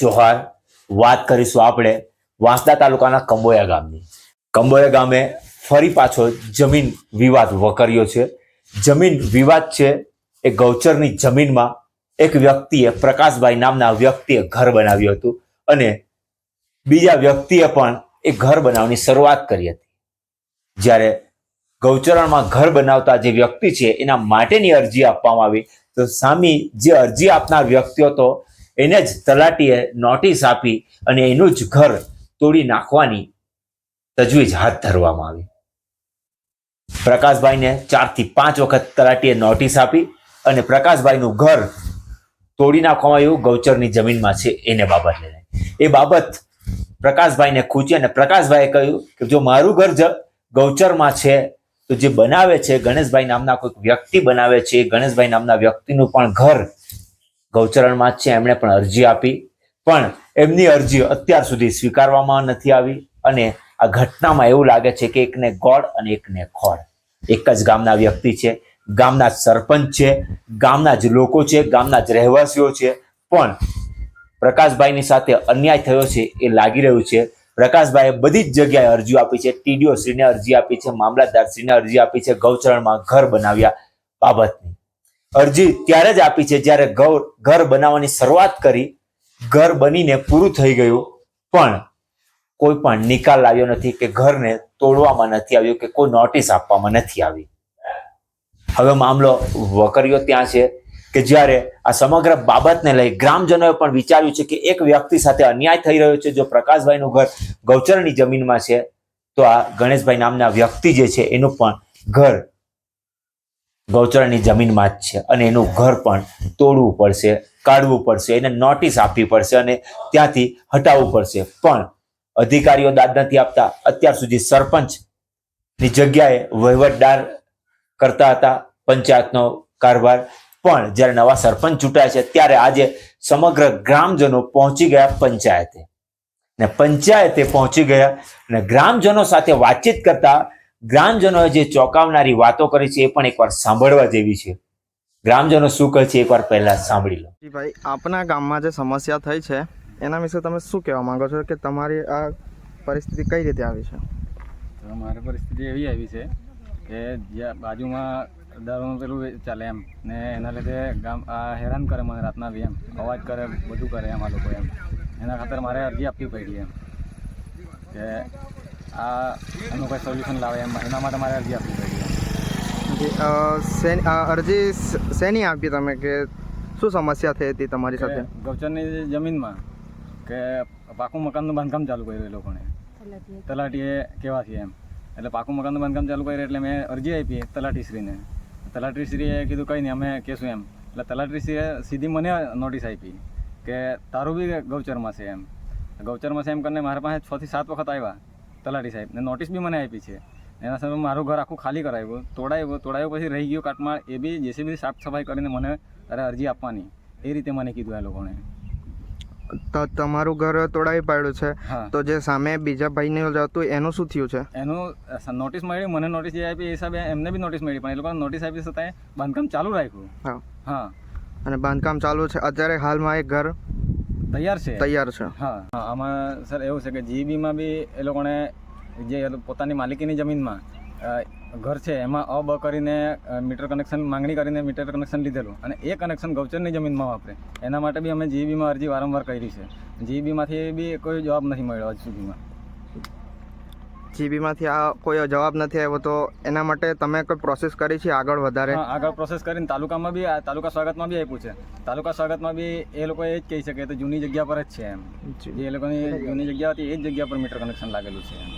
જોહાર વાત કરીશું આપણે વાંસદા તાલુકાના કંબોયા ગામની. કંબોયા ગામે ફરી પાછો જમીન વિવાદ વકર્યો છે. જમીન વિવાદ છે એ ગૌચરની જમીનમાં એક વ્યક્તિએ, પ્રકાશભાઈ નામના વ્યક્તિએ ઘર બનાવ્યું હતું અને બીજા વ્યક્તિએ પણ એ ઘર બનાવવાની શરૂઆત કરી હતી. જ્યારે ગૌચરણમાં ઘર બનાવતા જે વ્યક્તિ છે, એના માટેની અરજી આપવામાં આવી. તો સામી જે અરજી આપનાર વ્યક્તિ હતો, એને જ તલાટીએ નોટિસ આપી અને એનું જ ઘર તોડી નાખવાની તજવીજ હાથ ધરવામાં આવી. પ્રકાશભાઈને ચારથી પાંચ વખત તલાટીએ નોટિસ આપી અને પ્રકાશભાઈનું ઘર તોડી નાખવામાં આવ્યું. ગૌચરની જમીનમાં છે, એને બાબત લઈને. એ બાબત પ્રકાશભાઈને ખૂંચી અને પ્રકાશભાઈએ કહ્યું કે, જો મારું ઘર ગૌચરમાં છે તો જે બનાવે છે, ગણેશભાઈ નામના કોઈક વ્યક્તિ બનાવે છે, એ ગણેશભાઈ નામના વ્યક્તિનું પણ ઘર ગૌચરણમાં જ છે, એમણે પણ અરજી આપી. પણ એમની અરજી અત્યાર સુધી સ્વીકારવામાં નથી આવી અને આ ઘટનામાં એવું લાગે છે કે એકને ગોળ અને એકને ખોળ. એક જ ગામના વ્યક્તિ છે, ગામના સરપંચ છે, ગામના જ લોકો છે, ગામના જ રહેવાસીઓ છે. પણ પ્રકાશભાઈની સાથે અન્યાય થયો છે એ લાગી રહ્યું છે. પ્રકાશભાઈએ બધી જ જગ્યાએ અરજીઓ આપી છે. ટીડીઓશ્રીને અરજી આપી છે, મામલતદારશ્રીને અરજી આપી છે, ગૌચરણમાં ઘર બનાવ્યા બાબતની. અરજી ત્યારે જ આપી છે જ્યારે ગૌ, ઘર બનાવવાની શરૂઆત કરી, ઘર બનીને પૂરું થઈ ગયું. પણ કોઈ પણ નિકાલ લાવ્યો નથી કે ઘરને તોડવામાં નથી આવ્યું કે કોઈ નોટિસ આપવામાં નથી આવી. હવે મામલો વકર્યો ત્યાં છે. કે જ્યારે આ સમગ્ર બાબતને લઈ ગ્રામજનોએ પણ વિચાર્યું છે કે એક વ્યક્તિ સાથે અન્યાય થઈ રહ્યો છે, જો પ્રકાશભાઈનું ઘર ગૌચરની જમીનમાં છે, તો આ ગણેશભાઈ નામના વ્યક્તિ જે છે, એનું પણ ઘર ગૌચરની જમીનમાં જ છે અને એનું ઘર પણ તોડવું પડશે, કાઢવું પડશે, એને નોટિસ આપવી પડશે અને ત્યાંથી હટાવવું પડશે. પણ અધિકારીઓ દાદ નથી આપતા. અત્યાર સુધી સરપંચની જગ્યાએ વહીવટદાર કરતા હતા, પંચાયતનો કારભાર પણ જ્યારે નવા સરપંચ ચૂંટાય છે ત્યારે આજે સમગ્ર ગ્રામજનો પહોંચી ગયા પંચાયતે. ને પંચાયતે પહોંચી ગયા અને ગ્રામજનો સાથે વાતચીત કરતા ગ્રામજનોએ જે ચોંકાવનારી વાતો કરી છે એ પણ એકવાર સાંભળવા જેવી છે. ગ્રામજનો શું કહે છે એકવાર પહેલા સાંભળી લો. ભાઈ આપના ગામમાં જે સમસ્યા થઈ છે એના વિશે તમે શું કહેવા માંગો છો કે તમારી આ પરિસ્થિતિ કઈ રીતે આવી છે? તો મારી પરિસ્થિતિ એવી આવી છે કે જ્યાં બાજુમાં દારૂનું પેલું ચાલે એમ. ને એના લીધે ગામ આ હેરાન કરે મને રાતના બી એમ. અવાજ કરે બધું કરે એમ આ લોકો એમ. એના ખાતર મારે અરજી આપવી પડી એમ. કે આ એનું કોઈ સોલ્યુશન લાવે એમ. એના માટે મારે અરજી આપવી પડી એમ. અરજી શેની આપી તમે? કે શું સમસ્યા થઈ હતી તમારી સાથે? ગૌચરની જમીનમાં કે પાકું મકાનનું બાંધકામ ચાલુ કર્યું એ લોકોને. તલાટીએ. છે એમ. એટલે પાકું મકાનનું બાંધકામ ચાલુ કર્યું એટલે મેં અરજી આપી તલાટીશ્રીને. તલાટીશ્રીએ કીધું, કંઈ નહીં, અમે કહેશું એમ. એટલે તલાટીશ્રીએ સીધી મને નોટિસ આપી કે તારું બી ગૌચરમાં છે એમ. ગૌચરમાં છે એમ કરીને મારા પાસે છ થી સાત વખત આવ્યા તલાટી સાહેબ. ને નોટિસ બી મને આપી છે. એના સામે મારું ઘર આખું ખાલી કરાવ્યું તોડાવ્યું તોડાયું પછી રહી ગયું કાટમાળ. એ બી જેસીબી સાફ સફાઈ કરીને મને તારે અરજી આપવાની. એ રીતે મને કીધું એ લોકોને. તમારું ઘર તોડાવી પાડ્યું છે. તો જે સામે બીજા ભાઈને જતું એનું શું થયું છે? એનું નોટિસ મળી મને નોટિસ જે આપી એ હિસાબે એમને બી નોટિસ મળી પણ એ લોકોને નોટિસ આપી છતાંય બાંધકામ ચાલુ રાખ્યું. હા. હા. અને બાંધકામ ચાલુ છે. અત્યારે હાલમાં એક ઘર તૈયાર છે? તૈયાર છે. હા. આમાં સર એવું છે કે જીબીમાં બી એ લોકોને જે પોતાની માલિકીની જમીનમાં ઘર છે એમાં અબ કરીને મીટર કનેક્શન માંગણી કરીને મીટર કનેક્શન લીધેલું અને એ કનેક્શન ગૌચરની જમીનમાં વાપરે. એના માટે બી અમે જીબીમાં અરજી વારંવાર કરી છે. જીબીમાંથી બી કોઈ જવાબ નથી મળ્યો હજુ સુધીમાં. જીબીમાંથી આ કોઈ જવાબ નથી આવ્યો તો એના માટે તમે કોઈ પ્રોસેસ કરી છે આગળ વધારે? આગળ પ્રોસેસ કરીને તાલુકામાં બી આ તાલુકા સ્વાગતમાં બી આપ્યું છે. તાલુકા સ્વાગતમાં બી એ લોકો એ જ કહી શકે તો જૂની જગ્યા પર જ છે એમ. જે એ લોકોની જૂની જગ્યા હતી એ જ જગ્યા પર મીટર કનેક્શન લાગેલું છે એમ.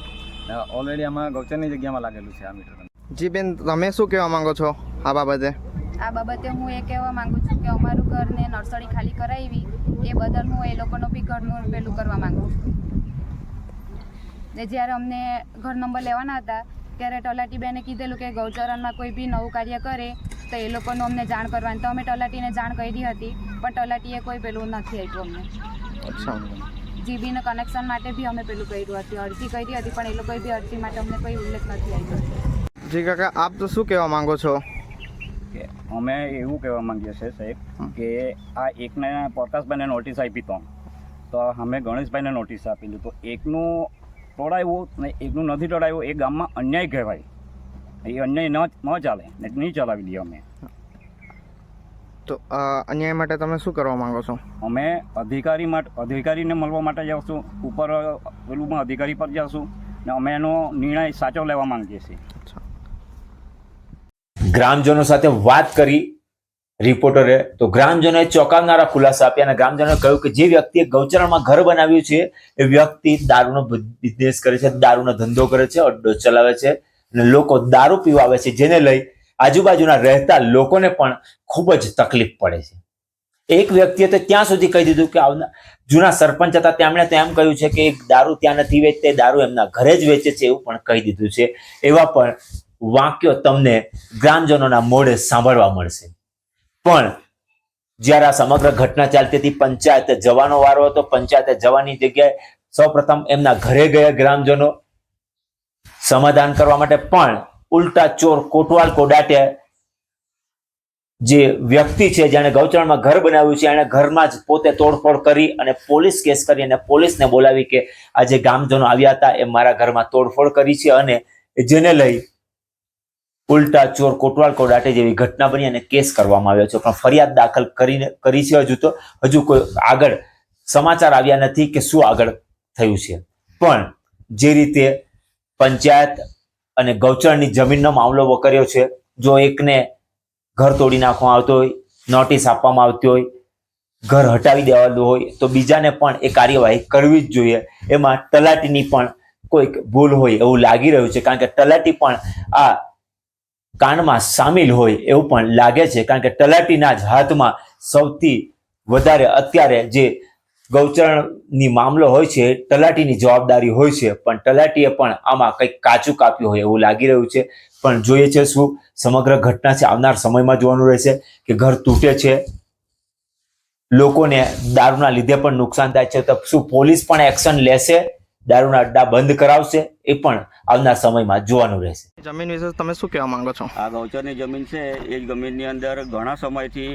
ઓલરેડી આમાં ગૌચરની જગ્યામાં લાગેલું છે આ મીટર જી બેન તમે શું કહેવા માંગો છો આ બાબતે? આ બાબતે હું એ કહેવા માંગુ છું કે અમારું ઘરને નર્સરી ખાલી કરાવી એ બદલ હું એ લોકોનું બી ઘરનું પેલું કરવા માંગુ છું. ને જ્યારે અમને ઘર નંબર લેવાના હતા ત્યારે તલાટીબેને કીધેલું કે ગૌચરણમાં કોઈ બી નવું કાર્ય કરે તો એ લોકોનું અમને જાણ કરવાની. તો અમે તલાટીને જાણ કરી હતી પણ તલાટીએ કોઈ પેલું નથી આપ્યું અમને. અચ્છા. જીબીનું કનેક્શન માટે બી અમે પેલું કર્યું હતું અરજી કરી હતી પણ એ લોકોએ બી અરજી માટે અમને કોઈ ઉલ્લેખ નથી આવ્યો જી કાકા આપ તો શું કહેવા માંગો છો? કે અમે એવું કહેવા માંગીએ છીએ સાહેબ કે આ એકને પ્રકાશભાઈને નોટિસ આપી તો. તો અમે ગણેશભાઈને નોટિસ આપેલી તો એકનું ટોળાવ્યું ને એકનું નથી ટોળાવ્યું એ ગામમાં અન્યાય કહેવાય. એ અન્યાય ન ન ચાલે ને નહીં ચલાવી લઈએ અમે. તો અન્યાય માટે તમે શું કરવા માંગો છો? અમે અધિકારી માટે અધિકારીને મળવા માટે જાઉં ઉપર પેલું અધિકારી પર જાઉં ને અમે એનો નિર્ણય સાચો લેવા માંગીએ છીએ. ગ્રામજનો સાથે વાત કરી રિપોર્ટરે તો ગ્રામજનોએ ચોંકાવનારા ખુલાસા આપ્યા અને ગ્રામજનોએ કહ્યું કે જે વ્યક્તિએ ગૌચરણમાં ઘર બનાવ્યું છે એ વ્યક્તિ દારૂનો બિઝનેસ કરે છે દારૂનો ધંધો કરે છે અડ્ડો ચલાવે છે અને લોકો દારૂ પીવા આવે છે જેને લઈ આજુબાજુના રહેતા લોકોને પણ ખૂબ જ તકલીફ પડે છે. એક વ્યક્તિએ તો ત્યાં સુધી કહી દીધું કે આવના જૂના સરપંચ હતા, તેમણે તો એમ કહ્યું છે કે દારૂ ત્યાં નથી વેચતે દારૂ એમના ઘરે જ વેચે છે એવું પણ કહી દીધું છે. એવા પણ વાક્યો તમને ગ્રામજનોના મોઢે સાંભળવા મળશે. પણ જ્યારે આ સમગ્ર ઘટના ચાલતી હતી, પંચાયતે જવાનો વારો હતો, પંચાયતે જવાની જગ્યાએ સૌપ્રથમ એમના ઘરે ગયા ગ્રામજનો. સમાધાન કરવા માટે પણ ઉલટા ચોર કોટવાલ કોડાટે જે વ્યક્તિ છે જેણે ગૌચરણમાં ઘર બનાવ્યું છે, એણે ઘરમાં જ પોતે તોડફોડ કરી અને પોલીસ કેસ કરી અને પોલીસને બોલાવી કે આ જે ગામજનો આવ્યા હતા, એ મારા ઘરમાં તોડફોડ કરી છે અને જેને લઈ ઉલટા ચોર કોટવાલ કોડાટે જેવી ઘટના બની અને કેસ કરવામાં આવ્યો છે. પણ ફરિયાદ દાખલ કરીને કરી છે હજુ તો, હજુ કોઈ આગળ સમાચાર આવ્યા નથી કે શું આગળ થયું છે. પણ જે રીતે પંચાયત અને ગૌચરની જમીનનો મામલો વકર્યો છે. જો એકને ઘર તોડી નાખવામાં આવતો હોય, નોટિસ આપવામાં આવતી હોય, ઘર હટાવી દેવાનું હોય, તો બીજાને પણ એ કાર્યવાહી કરવી જ જોઈએ. એમાં તલાટીની પણ કોઈક ભૂલ હોય એવું લાગી રહ્યું છે. કારણ કે તલાટી પણ આ કાંડમાં સામેલ હોય એવું પણ લાગે છે. કારણ કે તલાટીના જ હાથમાં સૌથી વધારે અત્યારે જે ગૌચરણની મામલો હોય છે, તલાટીની જવાબદારી હોય છે, પણ તલાટીએ પણ આમાં કંઈક કાચું કાપ્યું હોય એવું લાગી રહ્યું છે. પણ જોઈએ છે શું? સમગ્ર ઘટના છે, આવનાર સમયમાં જોવાનું રહેશે કે ઘર તૂટે છે. લોકોને દારૂના લીધે પણ નુકસાન થાય છે. તો શું પોલીસ પણ એક્શન લેશે? દારૂના અડ્ડા બંધ કરાવશે એ પણ આવનાર સમયમાં જોવાનું રહેશે. જમીન વિશે તમે શું કહેવા માંગો છો? આ ગૌચરની જમીન છે એ જમીનની અંદર ઘણા સમયથી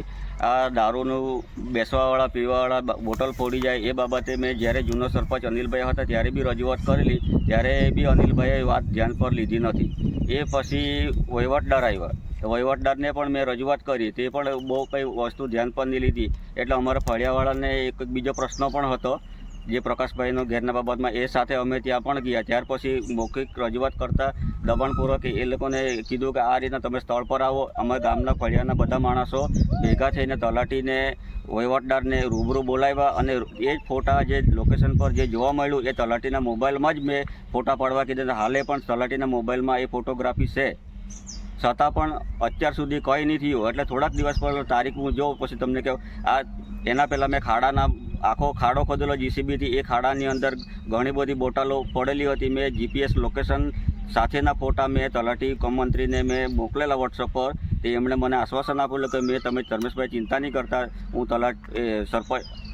આ દારૂનું બેસવાવાળા પીવાવાળા બોટલ ફોડી જાય એ બાબતે મેં જ્યારે જૂનો સરપંચ અનિલભાઈ હતા ત્યારે બી રજૂઆત કરેલી ત્યારે બી અનિલભાઈએ વાત ધ્યાન પર લીધી નથી. એ પછી વહીવટદાર આવ્યા. વહીવટદારને પણ મેં રજૂઆત કરી તે પણ બહુ કંઈ વસ્તુ ધ્યાન પર નહીં લીધી. એટલે અમારા ફળિયાવાળાને એક બીજો પ્રશ્ન પણ હતો જે પ્રકાશભાઈનો ઘેરના બાબતમાં એ સાથે અમે ત્યાં પણ ગયા. ત્યાર પછી મૌખિક રજૂઆત કરતાં દબાણપૂર્વક એ લોકોને કીધું કે આ રીતના તમે સ્થળ પર આવો. અમારા ગામના ફળિયાના બધા માણસો ભેગા થઈને તલાટીને, વહીવટદારને રૂબરૂ બોલાવ્યા અને એ જ ફોટા જે લોકેશન પર જે જોવા મળ્યું એ તલાટીના મોબાઈલમાં જ મેં ફોટા પાડવા કીધા હાલે પણ તલાટીના મોબાઈલમાં એ ફોટોગ્રાફી છે. છતાં પણ અત્યાર સુધી કંઈ નહીં થયું. એટલે થોડાક દિવસ પહેલાં તારીખ હું જોઉં પછી તમને કહું, આ એના પહેલાં મેં ખાડાના આખો ખાડો ખોદેલો જીસીબીથી એ ખાડાની અંદર ઘણી બધી બોટલો પડેલી હતી. મેં જીપીએસ લોકેશન સાથેના ફોટા મેં તલાટી કમ મંત્રીને મેં મોકલેલા વોટ્સઅપ પર. તે એમણે મને આશ્વાસન આપેલું કે મેં તમે ધર્મેશભાઈ ચિંતા નહીં કરતા. હું તલાટ, એ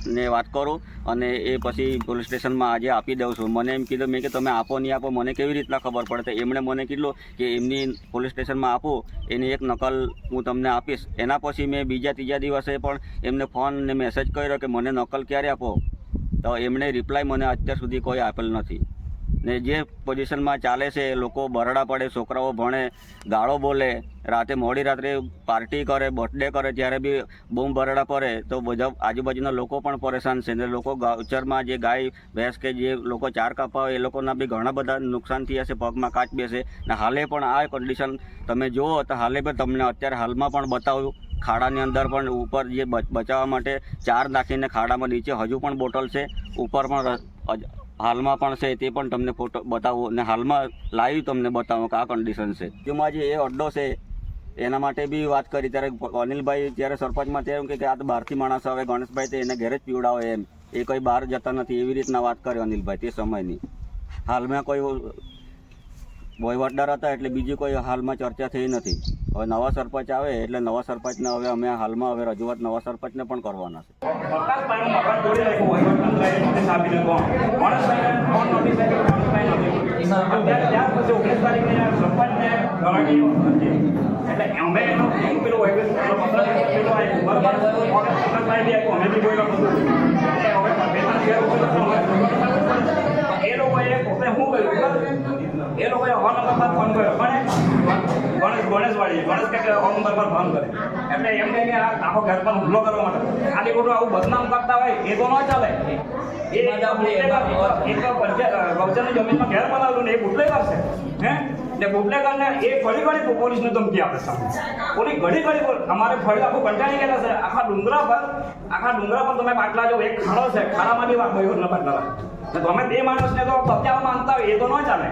સરપંચને વાત કરું અને એ પછી પોલીસ સ્ટેશનમાં આજે આપી દઉં છું. મને એમ કીધું મેં કે તમે આપો નહીં આપો, મને કેવી રીતના ખબર પડે? તો એમણે મને કીધું કે એમની પોલીસ સ્ટેશનમાં આપો, એની એક નકલ હું તમને આપીશ. એના પછી મેં બીજા ત્રીજા દિવસે પણ એમને ફોન ને મેસેજ કર્યો કે મને નકલ ક્યારે આપો? તો એમણે રિપ્લાય મને અત્યાર સુધી કોઈ આપેલ નથી. ને જે પોઝિશનમાં ચાલે છે, એ લોકો બરડા પડે, છોકરાઓ ભણે, ગાળો બોલે, રાતે મોડી રાત્રે પાર્ટી કરે બર્થડે કરે, ત્યારે બી બૂમ બરડા પડે, તો બધા આજુબાજુના લોકો પણ પરેશાન છે. ને લોકો ગાઉચરમાં જે ગાય, ભેંસ કે જે લોકો ચાર કાપા હોય, એ લોકોના બી ઘણા બધા નુકસાન થયા છે, પગમાં કાચ બેસે. ને હાલે પણ આ કન્ડિશન તમે જુઓ, તો હાલે પણ તમને અત્યારે હાલમાં પણ બતાવ્યું ખાડાની અંદર પણ ઉપર જે બચાવવા માટે ચાર નાખીને ખાડામાં નીચે હજુ પણ બોટલ છે. ઉપર પણ હાલમાં પણ છે, તે પણ તમને ફોટો બતાવો અને હાલમાં લાઈવ તમને બતાવો કે આ કન્ડિશન છે. જેમાં જે એ અડ્ડો છે, એના માટે બી વાત કરી. ત્યારે અનિલભાઈ જ્યારે સરપંચમાં ત્યારે કે આ તો બહારથી માણસ આવે, ગણેશભાઈ તે એને ઘેર જ પીવડાવે એમ. એ કોઈ બહાર જતા નથી, એવી રીતના વાત કરે અનિલભાઈ તે સમયની. હાલમાં કોઈ વહીવટદાર હતા એટલે બીજી કોઈ હાલમાં ચર્ચા થઈ નથી હવે નવા સરપંચ આવે એટલે નવા સરપંચને હવે અમે હાલમાં હવે રજૂઆત નવા સરપંચને પણ કરવાના છે એ લોકોએ પોતે શું કર્યું? એ લોકોએ હો નંબર પર ફોન કર્યો. પણ ગણેશ ગણેશવાળી ગણેશ કે હો નંબર પર ફોન કરે એટલે એમ કહે કે આ આખો ઘર પર હુમલો કરવા માટે. ખાલી ખોટું આવું બદનામ કરતા હોય એ તો ન ચાલે. એ એક ગૌચરની જમીનમાં ઘેર બનાવેલું ને એ બુટલેગર છે. હે? ને બુટલેગરને એ ઘડી ઘડી પોલીસને ધમકી આપે છે પોલીસ ઘડી ઘડી બોલ અમારે ફળી આખું કંટાળી ગયેલા છે. આખા ડુંગરા પર આખા ડુંગરા પર તમે બાટલા જો એક ખાડો છે ખાડામાંથી વાત મયુરના બાટલા ને તમે તે માણસને તો બચાવવા માંગતા હોય એ તો ન ચાલે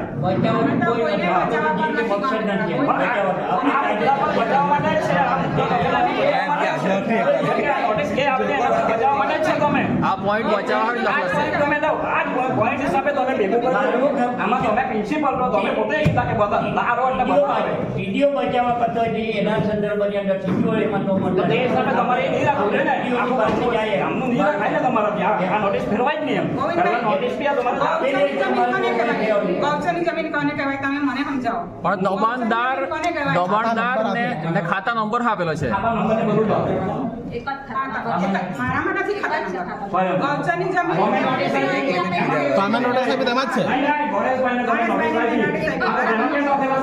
બચાવવા માટે છે આ એ પોઈન્ટ બચાવવા જ આ તમે દો આ પોઈન્ટ હિસાબે તમે ભેગું કરો. આમાં તમે પ્રિન્સિપલ નો તમે પોતે કીધા કે બધા ના એટલે બતાવે. વિડિયો બચાવવા પદ્ધતિ એના સંદર્ભની અંદર વીડિયો એમાં તો મતલબ તે હિસાબે તમારે એ નહીં રાખવું ને. આખું જાય આમનું નહીં રાખાય ને તમારા ત્યાં. આ નોટિસ ફેરવાય જ નહીં એમ. નોટિસ બી આ તમારે ગૌચરની જમીન કોને કહેવાય? તમે મને સમજાવો. પણ દબાણદાર દબાણદાર ને ખાતા નંબર આપેલો છે. ખાતા નંબર ને બધું આપે. મારામાં નથી ખાતા નોટિસ આપી તેમાં જ છે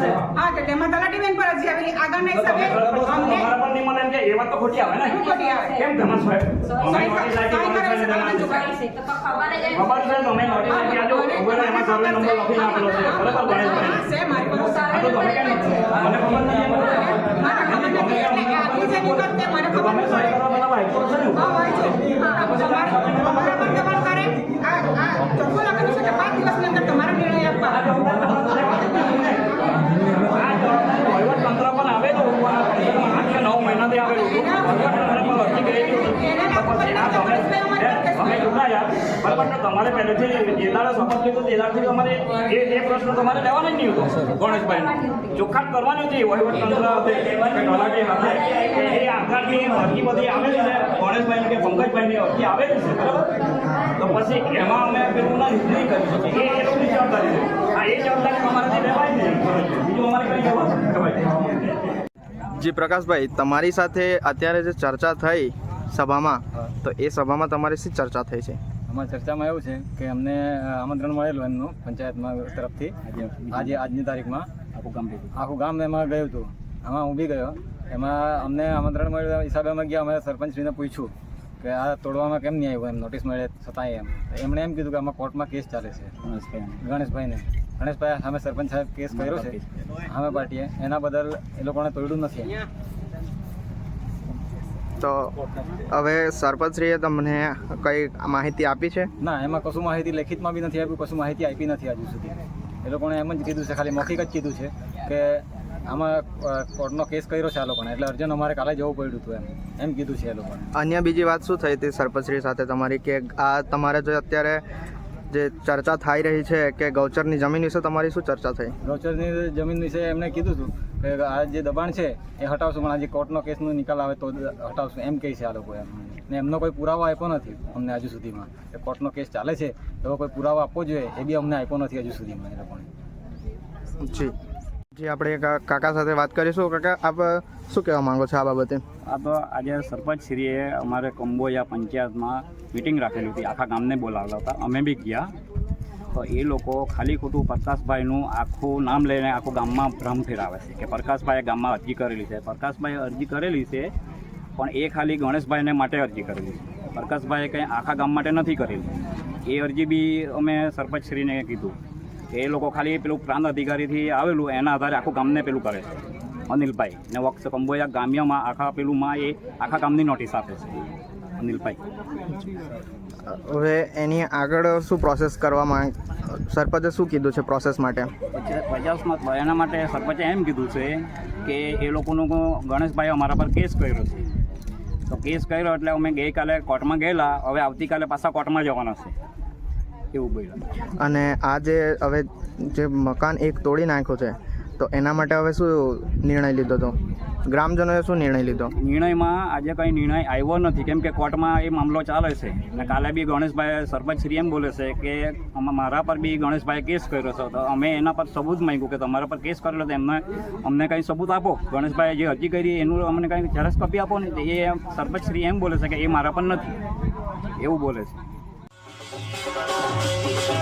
છે? હા તો તેમાં તલાટીબેન પર અરજી આવેલી આગળના હિસાબે અમને પણ નિમન એમ કે એ વાત તો ખોટી આવે ને શું ખોટી આવે? કેમ તમે સાહેબ અમે નોટિસ આપી, સાઈન કરે છે, તો તમને જણાવી. ચુકાઈ ખબર છે તમે નોટિસ આપી આજો ઉપર એમાં સર્વે નંબર લખી આપેલો છે બરાબર ગણેશભાઈ છે મારી પાસે આ તો તમે કેમ લખો? મને ખબર નથી મારા ખબર નથી એટલે કે આટલી જે વિગત તે મને ખબર નથી કરવા બરાબર વાંચો છો ને હા હોય છે તમારે તમારા પર કરે આ આ ચોખ્ખું લખેલું છે કે પાંચ દિવસની તમારે પહેલેથી જે દાડે તે પછી જી, પ્રકાશભાઈ, તમારી સાથે અત્યારે જે ચર્ચા થઈ સભામાં, તો એ સભામાં તમારી શી ચર્ચા થઈ છે? આમાં ચર્ચામાં એવું છે કે અમને આમંત્રણ મળેલું એમનું પંચાયતમાં તરફથી. આજે આજની તારીખમાં. આખું ગામ આખું ગામ એમાં ગયું હતું. આમાં હું બી ગયો. એમાં અમને આમંત્રણ મળ્યું હિસાબે અમે ગયા. અમે સરપંચશ્રીને પૂછ્યું કે આ તોડવામાં કેમ નહીં આવ્યું એમ? નોટિસ મળે છતાંય એમ. એમણે એમ કીધું કે આમાં કોર્ટમાં કેસ ચાલે છે. ગણેશભાઈને. ગણેશભાઈ સામે સરપંચ સાહેબ કેસ કર્યો છે. અમે પાર્ટીએ. એના બદલ એ લોકોને તોડ્યું નથી તો હવે સરપંચશ્રીએ તમને કઈ માહિતી આપી છે? ના એમાં કશું માહિતી લેખિતમાં બી નથી આપ્યું કશું માહિતી આપી નથી હજુ સુધી. એ લોકોને એમ જ કીધું છે ખાલી મૌખિક જ કીધું છે કે આમાં કોર્ટનો કેસ કર્યો છે આ લોકોને એટલે અર્જન્ટ અમારે કાલે જવું પડ્યું હતું એમ. એમ કીધું છે એ લોકોને. અન્ય બીજી વાત શું થઈ હતી સરપંચશ્રી સાથે તમારી કે આ તમારે જો અત્યારે જે ચર્ચા થઈ રહી છે કે ગૌચરની જમીન વિશે તમારી શું ચર્ચા થઈ? ગૌચરની જમીન વિશે એમને કીધું હતું કે આ જે દબાણ છે એ હટાવશું પણ આજે કોર્ટનો કેસનો નિકાલ આવે તો હટાવશું એમ કહે છે આ લોકો એમ. ને એમનો કોઈ પુરાવો આપ્યો નથી અમને હજુ સુધીમાં. કે કોર્ટનો કેસ ચાલે છે એવો કોઈ પુરાવો આપવો જોઈએ એ બી અમને આપ્યો નથી હજુ સુધીમાં એ લોકોને. જી. જી આપણે કાકા સાથે વાત કરીશું. કાકા, આપ શું કહેવા માંગો છો આ બાબતે? તો આજે સરપંચશ્રીએ અમારે કંબોયા પંચાયતમાં મિટિંગ રાખેલી હતી. આખા ગામને બોલાવેલા હતા. અમે બી ગયા. તો એ લોકો ખાલી ખોટું પ્રકાશભાઈનું આખું નામ લઈને આખું ગામમાં ભ્રમ ફેરાવે છે કે પ્રકાશભાઈએ ગામમાં અરજી કરેલી છે. પ્રકાશભાઈએ અરજી કરેલી છે, પણ એ ખાલી ગણેશભાઈને માટે અરજી કરેલી છે. પ્રકાશભાઈએ કંઈ આખા ગામ માટે નથી કરેલી. એ અરજી બી અમે સરપંચશ્રીને કીધું. એ લોકો ખાલી પેલું પ્રાંત અધિકારીથી આવેલું એના આધારે આખું ગામને પેલું કરે છે અનિલભાઈ. ને વક્ષ કંબોયા ગામ્યમાં આખા પેલુંમાં એ આખા ગામની નોટિસ આપે છે અનિલભાઈ. હવે એની આગળ શું પ્રોસેસ કરવામાં સરપંચે શું કીધું છે પ્રોસેસ માટે? પ્રજાસમાં એના માટે સરપંચે એમ કીધું છે કે એ લોકોનો ગણેશભાઈ અમારા પર કેસ કર્યો છે. તો કેસ કર્યો એટલે અમે ગઈકાલે કોર્ટમાં ગયેલા હવે આવતીકાલે પાછા કોર્ટમાં જવાના છે. એવું બોલ્યું અને આ જે હવે જે મકાન એક તોડી નાખ્યું છે તો એના માટે હવે શું નિર્ણય લીધો હતો ગ્રામજનોએ શું નિર્ણય લીધો? નિર્ણયમાં આજે કંઈ નિર્ણય આવ્યો નથી. કેમ કે કોર્ટમાં એ મામલો ચાલે છે. અને કાલે બી ગણેશભાઈ સરપંચ શ્રી એમ બોલે છે કે મારા પર બી ગણેશભાઈ કેસ કર્યો છે. તો અમે એના પર સબૂત માંગ્યું કે તમારા પર કેસ કરેલો તો એમને અમને કંઈ સબૂત આપો. ગણેશભાઈએ જે અરજી કરી એનું અમને કંઈ ઝેરોક્ષ કોપી આપો ને એ સરપંચ શ્રી એમ બોલે છે કે એ મારા પર નથી. એવું બોલે છે. Thank you.